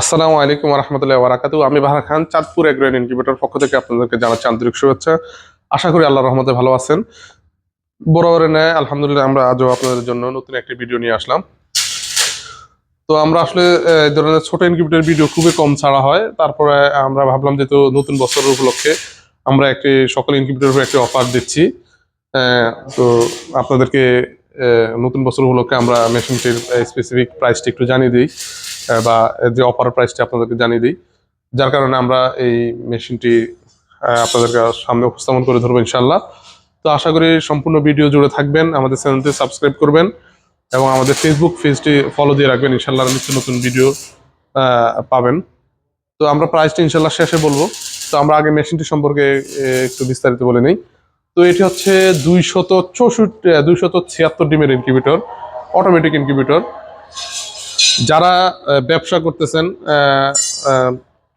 আসসালামু আলাইকুম রহমতুল্লাহ বারাকাতু আমি বাহার খান, চাঁদপুর এগ্রেন ইনকিউবেটর পক্ষ থেকে আপনাদেরকে জানাচ্ছি আন্তরিক শুভেচ্ছা। আশা করি আল্লাহ রহমতে ভালো আছেন। বরাবরের ন্যায়, আলহামদুলিল্লাহ আমরা আজও আপনাদের জন্য নতুন একটি ভিডিও নিয়ে আসলাম। তো আমরা আসলে এই ধরনের ছোট ইনকিউবেটর ভিডিও খুবই কম ছাড়া হয়। তারপরে আমরা ভাবলাম যেহেতু নতুন বছরের উপলক্ষে আমরা একটি, সকল ইনকিউবেটর উপর একটি অফার দিচ্ছি। তো আপনাদেরকে নতুন বছর উপলক্ষে আমরা মেশিনটির স্পেসিফিক প্রাইসটি একটু জানিয়ে দিই। বা যে অফার প্রাইসটি আপনাদেরকে জানিয়ে দিই, যার কারণে আমরা এই মেশিনটি আপনাদেরকে সামনে উপস্থাপন করে ধরবো ইনশাল্লাহ তো আশা করি সম্পূর্ণ ভিডিও জুড়ে থাকবেন, আমাদের চ্যানেলটি সাবস্ক্রাইব করবেন এবং আমাদের ফেসবুক পেজটি ফলো দিয়ে রাখবেন ইনশাল্লাহ নিত্য নতুন ভিডিও পাবেন। তো আমরা প্রাইসটি ইনশাল্লাহ শেষে বলব। তো আমরা আগে মেশিনটি সম্পর্কে একটু বিস্তারিত বলে নিই। তো এটি হচ্ছে দুইশত চৌষট্টি, দুইশত ছিয়াত্তর ডিমের ইনকিউবেটর অটোমেটিক ইনকিউবেটর যারা ব্যবসা করতেছেন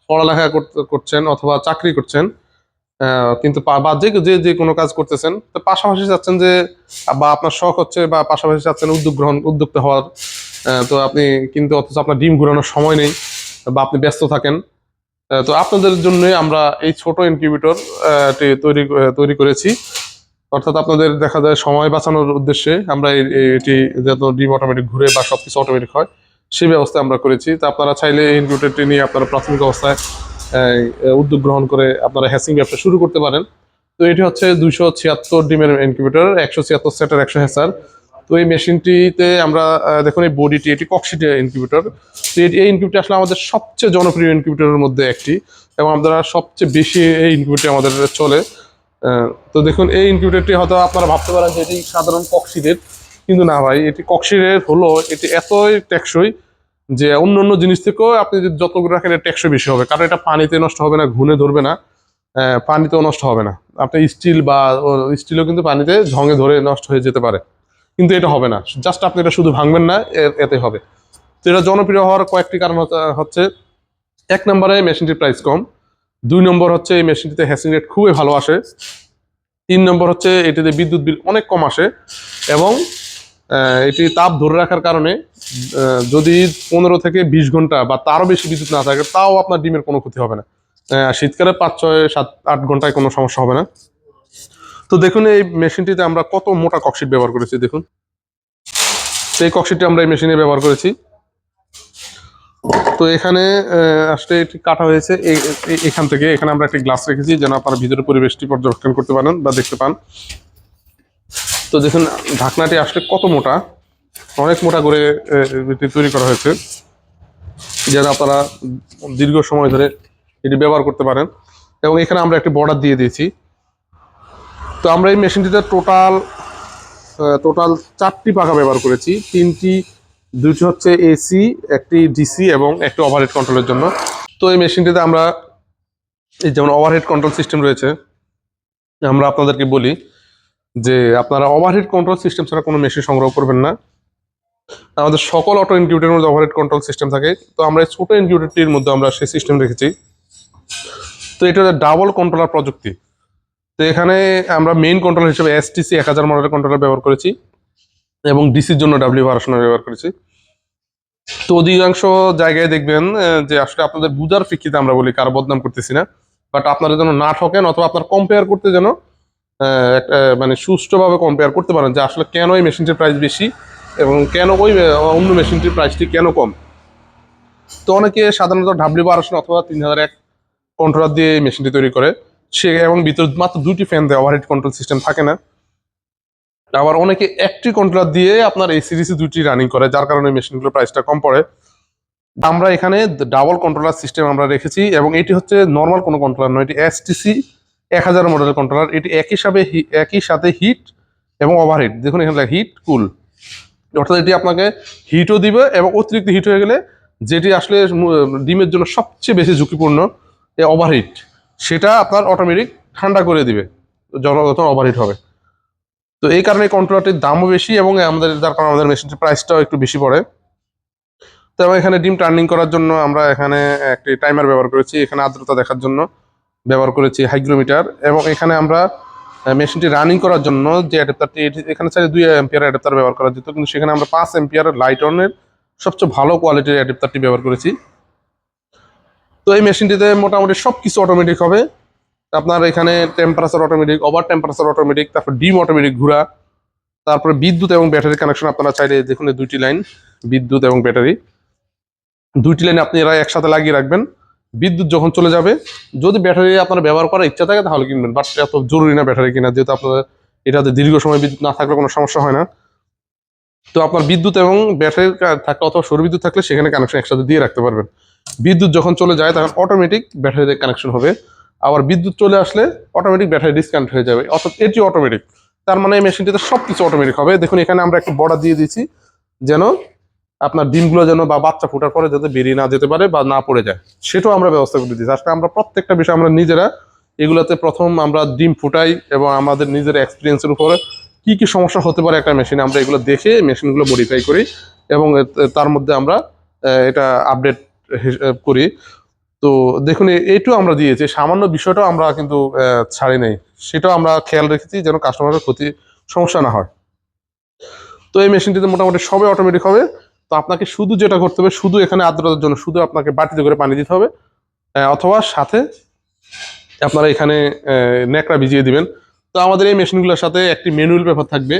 পড়ালেখা করছেন অথবা চাকরি করছেন কিন্তু বা যে যে যে কোনো কাজ করতেছেন, তো পাশাপাশি চাচ্ছেন যে, বা আপনার শখ হচ্ছে বা পাশাপাশি চাচ্ছেন উদ্যোগ গ্রহণ, উদ্যোক্তা হওয়ার তো আপনি কিন্তু অথচ আপনার ডিম ঘুরানোর সময় নেই বা আপনি ব্যস্ত থাকেন। তো আপনাদের জন্য আমরা এই ছোট ইনকিউবেটর তৈরি তৈরি করেছি। অর্থাৎ আপনাদের দেখা যায় সময় বাঁচানোর উদ্দেশ্যে আমরা এটি যত ডিম অটোমেটিক ঘুরে বা সবকিছু অটোমেটিক হয়। সেই ব্যবস্থা আমরা করেছি। তো আপনারা চাইলে ইনকিউবেটরটি নিয়ে আপনারা প্রাথমিক অবস্থায় উদ্যোগ গ্রহণ করে আপনারা হ্যাসিং ব্যবসা শুরু করতে পারেন। তো এটি হচ্ছে দুইশো ছিয়াত্তর ডিমের ইনকিউবেটর, একশো ছিয়াত্তর সেটের একশো হ্যাসার। তো এই মেশিনটিতে আমরা দেখুন এই বডিটি, এটি কক্সিটে ইনকিউবেটর। তো এটি, এই ইনকিউবেটর আসলে আমাদের সবচেয়ে জনপ্রিয় ইনকিউবেটরের মধ্যে একটি এবং আমরা সবচেয়ে বেশি এই ইনকিউবেটর আমাদের চলে। তো দেখুন এই ইনকিউবেটরটি হয়তো আপনারা ভাবতে পারেন যে এটি সাধারণ কক্সিডের কিন্তু না ভাই, এটি কক্সিডের হলো, এটি এতই টেকসই যে অন্য অন্য জিনিস থেকেও আপনি যদি যত রাখেন টেকসই বেশি হবে। কারণ এটা পানিতে নষ্ট হবে না, ঘুনে ধরবে না পানিতেও নষ্ট হবে না। আপনি স্টিল বা স্টিলও কিন্তু পানিতে ঝঙে ধরে নষ্ট হয়ে যেতে পারে। কিন্তু এটা হবে না। জাস্ট আপনি এটা শুধু ভাঙবেন না এতে হবে। তো এটা জনপ্রিয় হওয়ার কয়েকটি কারণ হচ্ছে- এক নম্বরে মেশিনটির প্রাইস কম, দুই নম্বর হচ্ছে এই মেশিনটিতে হ্যাসিং রেট খুবই ভালো আসে, তিন নম্বর হচ্ছে এটিতে বিদ্যুৎ বিল অনেক কম আসে, এবং এটি তাপ ধরে রাখার কারণে যদি পনেরো থেকে বিশ ঘণ্টা বা তারও বেশি বিদ্যুৎ না থাকে, তাও আপনার ডিমের কোনো ক্ষতি হবে না। শীতকালে পাঁচ, ছয়, সাত, আট ঘন্টায় কোনো সমস্যা হবে না। তো দেখুন, এই মেশিনটিতে আমরা কত মোটা ককশিট ব্যবহার করেছি, দেখুন। সেই ককশিটটি আমরা এই মেশিনে ব্যবহার করেছি। তো এখানে আসলে এটি কাটা হয়েছে। এখান থেকে এখানে আমরা একটি গ্লাস রেখেছি, যেন আপনারা ভিতরে পরিবেশটি পর্যবেক্ষণ করতে পারেন বা দেখতে পান। তো দেখুন, ঢাকনাটি আসলে কত মোটা? অনেক মোটা করে তৈরি করা হয়েছে। যেন আপনারা দীর্ঘ সময় ধরে এটি ব্যবহার করতে পারেন। এবং এখানে আমরা একটি বর্ডার দিয়ে দিয়েছি। তো আমরা এই মেশিনটিতে টোটাল টোটাল চারটি পাখা ব্যবহার করেছি। তিনটি, দুটি হচ্ছে এসি একটি ডিসি এবং একটি ওভারহেড কন্ট্রোলের জন্য। তো এই মেশিনটিতে আমরা এই যেমন ওভারহেড কন্ট্রোল সিস্টেম রয়েছে, আমরা আপনাদেরকে বলি যে আপনারা ওভারহেড কন্ট্রোল সিস্টেম ছাড়া কোনো মেশিন সংগ্রহ করবেন না। আমাদের সকল অটো ইনকিউটের মধ্যে ওভারহেড কন্ট্রোল সিস্টেম থাকে। তো আমরা এই ছোট ইনকিউটেরটির মধ্যে আমরা সেই সিস্টেম রেখেছি। তো এটা হচ্ছে ডাবল কন্ট্রোলার প্রযুক্তি। তো এখানে আমরা মেইন কন্ট্রোল হিসেবে এসটিসি এক হাজার মডেলের কন্ট্রোলার ব্যবহার করেছি এবং ডিসির জন্য ডাব্লিউ ভার্সনের ব্যবহার করেছি। তো অধিকাংশ জায়গায় দেখবেন যে আসলে আপনাদের বুঝার প্রেক্ষিতে আমরা বলি, কারও বদনাম করতেছি না। বাট আপনারা যেন না ঠকেন অথবা আপনার কম্পেয়ার করতে যেন মানে সুষ্ঠুভাবে কম্পেয়ার করতে পারেন যে আসলে কেন এই মেশিনটির প্রাইস বেশি এবং কেন ওই অন্য মেশিনটির প্রাইসটি কেন কম? তো অনেকে সাধারণত ডাব্লিউ বারোশো অথবা তিন হাজার এক কন্ট্রোলার দিয়ে এই মেশিনটি তৈরি করে। সে এবং ভিতর মাত্র দুটি ফ্যান দেয় ওভারহেড কন্ট্রোল সিস্টেম থাকে না। আবার অনেকে একটি কন্ট্রোলার দিয়ে আপনার এই সিরিজে দুটি রানিং করে, যার কারণে মেশিনগুলোর প্রাইসটা কম পড়ে। আমরা এখানে ডাবল কন্ট্রোলার সিস্টেম আমরা রেখেছি এবং এটি হচ্ছে নর্মাল কোনো কন্ট্রোলার নয়, এটি এসটিসি এক হাজার মডেলের কন্ট্রোলার এটি একই সাথে একই সাথে হিট এবং ওভারহিট দেখুন এখানে হিট কুল অর্থাৎ এটি আপনাকে হিটও দিবে এবং অতিরিক্ত হিট হয়ে গেলে যেটি আসলে ডিমের জন্য সবচেয়ে বেশি ঝুঁকিপূর্ণ এই ওভারহিট সেটা আপনার অটোমেটিক ঠান্ডা করে দিবে। যখন ওভারহিট হবে। তো এই কারণে কন্ট্রোলারটির দামও বেশি এবং আমাদের, যার কারণে আমাদের মেশিনটির প্রাইসটাও একটু বেশি পড়ে। তো এখানে ডিম টার্নিং করার জন্য আমরা এখানে একটি টাইমার ব্যবহার করেছি, এখানে আর্দ্রতা দেখার জন্য। ব্যবহার করেছি হাইগ্রোমিটার এবং এখানে আমরা মেশিনটি রানিং করার জন্য যে অ্যাডাপ্টারটি এখানে চাইলে দুই এম্পিয়ার অ্যাডাপ্টার ব্যবহার করা যেত, কিন্তু সেখানে আমরা পাঁচ এম্পিয়ার লাইট অনের সবচেয়ে ভালো কোয়ালিটির অ্যাডাপ্টারটি ব্যবহার করেছি। তো এই মেশিনটিতে মোটামুটি সব কিছু অটোমেটিক হবে। আপনার এখানে temperature automatic over temperature automatic তারপর ডিম অটোমেটিক ঘোরা, তারপরে বিদ্যুৎ এবং ব্যাটারি কানেকশন আপনারা চাইলে দেখুন দুইটি লাইন বিদ্যুৎ এবং ব্যাটারি। দুইটি লাইন আপনি এরা একসাথে লাগিয়ে রাখবেন। বিদ্যুৎ যখন চলে যাবে, যদি ব্যাটারি আপনার ব্যবহার করার ইচ্ছা থাকে তাহলে কিনবেন বাট এত জরুরি না ব্যাটারি কিনা যেহেতু আপনাদের এটাতে দীর্ঘ সময় বিদ্যুৎ না থাকলে কোনো সমস্যা হয় না। তো আপনার বিদ্যুৎ এবং ব্যাটারি থাকলে অথবা সৌর বিদ্যুৎ থাকলে সেখানে কানেকশন একসাথে দিয়ে রাখতে পারবেন। বিদ্যুৎ যখন চলে যায়, তখন অটোমেটিক ব্যাটারিতে কানেকশন হবে। আবার বিদ্যুৎ চলে আসলে অটোমেটিক ব্যাটারি ডিসকানেক্ট হয়ে যাবে, অর্থাৎ এটি অটোমেটিক তার মানে এই মেশিনটিতে সব কিছু অটোমেটিক হবে। দেখুন, এখানে আমরা একটা বর্ডার দিয়ে দিয়েছি, যেন আপনার ডিমগুলো যেন বা বাচ্চা ফোটার পরে যাতে বেরিয়ে না যেতে পারে বা না পড়ে যায়, সেটাও আমরা ব্যবস্থা করে দিয়েছি। আসলে আমরা প্রত্যেকটা বিষয় আমরা নিজেরা এগুলোতে প্রথম আমরা ডিম ফুটাই এবং আমাদের নিজের এক্সপিরিয়েন্সের উপরে কি কি সমস্যা হতে পারে একটা মেশিনে আমরা এগুলো দেখে মেশিনগুলো মডিফাই করি এবং তার মধ্যে আমরা এটা আপডেট করি। তো দেখুন এইটাও আমরা দিয়েছি। সামান্য বিষয়টাও আমরা কিন্তু ছাড়ি নাই। সেটাও আমরা খেয়াল রেখেছি যেন কাস্টমারের ক্ষতি, সমস্যা না হয়। তো এই মেশিনটিতে মোটামুটি সবই অটোমেটিক হবে। তো আপনাকে শুধু যেটা করতে হবে, শুধু এখানে আর্দ্রতার জন্য, শুধু আপনাকে বাটিতে করে পানি দিতে হবে অথবা সাথে আপনারা এখানে ন্যাকড়া ভিজিয়ে দিবেন। তো আমাদের এই মেশিনগুলোর সাথে একটি ম্যানুয়াল পেপার থাকবে।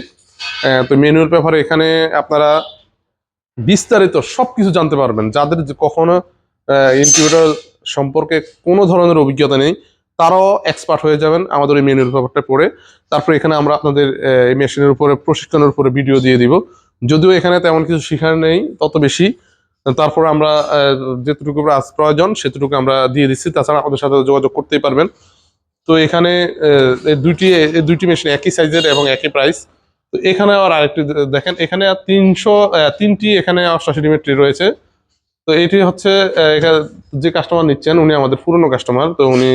তো ম্যানুয়াল পেপারে এখানে আপনারা বিস্তারিত সব কিছু জানতে পারবেন। যাদের কখনো ইনকিউবেটর সম্পর্কে কোনো ধরনের অভিজ্ঞতা নেই, তারাও এক্সপার্ট হয়ে যাবেন আমাদের এই ম্যানুয়াল পেপারটা পড়ে। তারপরে এখানে আমরা আপনাদের এই মেশিনের উপরে, প্রশিক্ষণের উপরে ভিডিও দিয়ে দিব। যদিও এখানে তেমন কিছু শিখার নেই, তত বেশি। তারপর আমরা যেটুকু প্রয়োজন, সেটুকু আমরা দিয়ে দিচ্ছি। তাছাড়া আমাদের সাথে যোগাযোগ করতেই পারবেন। তো এখানে দুইটি দুইটি মেশিন একই সাইজের এবং একই প্রাইস তো এখানে আর আরেকটি দেখেন, এখানে আর তিনশো তিনটি এখানে অষ্টাশি ডিমের ট্রি রয়েছে। তো এটি হচ্ছে যে কাস্টমার নিচ্ছেন, উনি আমাদের পুরনো কাস্টমার তো উনি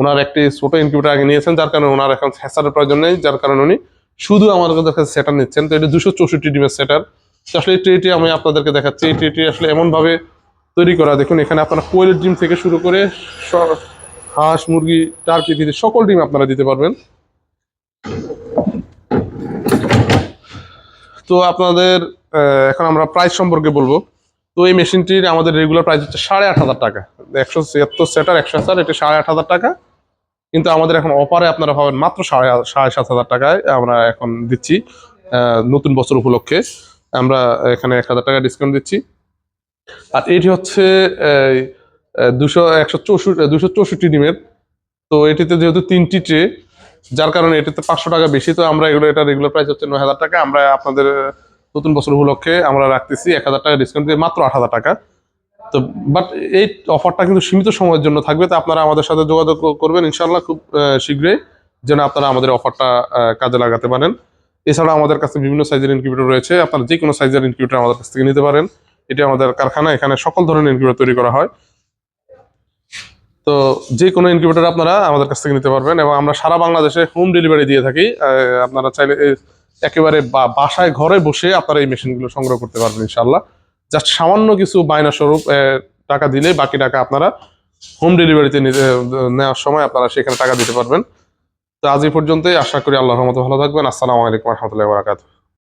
ওনার একটি ছোট ইনকিউবেটার আগে নিয়েছেন, যার কারণে ওনার এখন হ্যাসারের প্রয়োজন নেই, যার কারণে উনি শুধু আমাদের কাছে সেটার নিচ্ছেন। তো এটা দুশো চৌষট্টি ডিমের সেটার তো আসলে এই আমি আপনাদেরকে দেখাচ্ছি। এই ট্রেটি আসলে এমনভাবে তৈরি করা। দেখুন, এখানে আপনারা কোয়েলের ডিম থেকে শুরু করে হাঁস, মুরগি টার্কি দিতে সকল ডিম আপনারা দিতে পারবেন। তো আপনাদের এখন আমরা প্রাইস সম্পর্কে বলব। তো এই মেশিনটির আমাদের রেগুলার প্রাইস হচ্ছে সাড়ে আট হাজার টাকা। একশো ছিয়াত্তর সেটার একশো হাজার, এটি সাড়ে আট হাজার টাকা। কিন্তু আমাদের এখন অফারে আপনারা পাবেন মাত্র সাড়ে সাড়ে সাত হাজার টাকায় আমরা এখন দিচ্ছি নতুন বছর উপলক্ষে। আমরা এখানে এক হাজার টাকা ডিসকাউন্ট দিচ্ছি। আর এটি হচ্ছে দুশো, একশো চৌষট্টি দুশো চৌষট্টি ডিমের। তো এটিতে যেহেতু তিনটি ট্রে, যার কারণে এটিতে পাঁচশো টাকা বেশি। তো আমরা এগুলো, এটা রেগুলার প্রাইস হচ্ছে নয় হাজার টাকা। আমরা আপনাদের নতুন বছর উপলক্ষে আমরা রাখতেছি এক হাজার টাকা ডিসকাউন্ট দিয়ে মাত্র আট হাজার টাকা। তো বাট এই অফারটা কিন্তু সীমিত সময়ের জন্য থাকবে, তো আপনারা আমাদের সাথে যোগাযোগ করবেন ইনশাল্লাহ খুব শীঘ্রই যেন আপনারা আমাদের অফারটা কাজে লাগাতে পারেন। এছাড়া আমাদের কাছে বিভিন্ন সাইজের ইনকিউবেটর রয়েছে, আপনারা যে কোনো সাইজের ইনকিউবেটর আমাদের কাছ থেকে নিতে পারেন। এটি আমাদের কারখানা, এখানে সকল ধরনের ইনকিউবেটর তৈরি করা হয়। তো যে কোনো ইনকিউবেটর আপনারা আমাদের কাছ থেকে নিতে পারবেন, এবং আমরা সারা বাংলাদেশে হোম ডেলিভারি দিয়ে থাকি। আপনারা চাইলে একেবারে বাসায়, ঘরে বসে আপনারা এই মেশিনগুলো সংগ্রহ করতে পারবেন ইনশাল্লাহ জাস্ট সামান্য কিছু বায়না স্বরূপ টাকা দিলে বাকি টাকা আপনারা হোম ডেলিভারিতে নেওয়ার সময় আপনারা সেখানে টাকা দিতে পারবেন। তো আজ এই পর্যন্তই। আশা করি আল্লাহর মতো ভালো থাকবেন। আসসালামু আলাইকুম রহমতুল্লাহ বারাকাতুহ।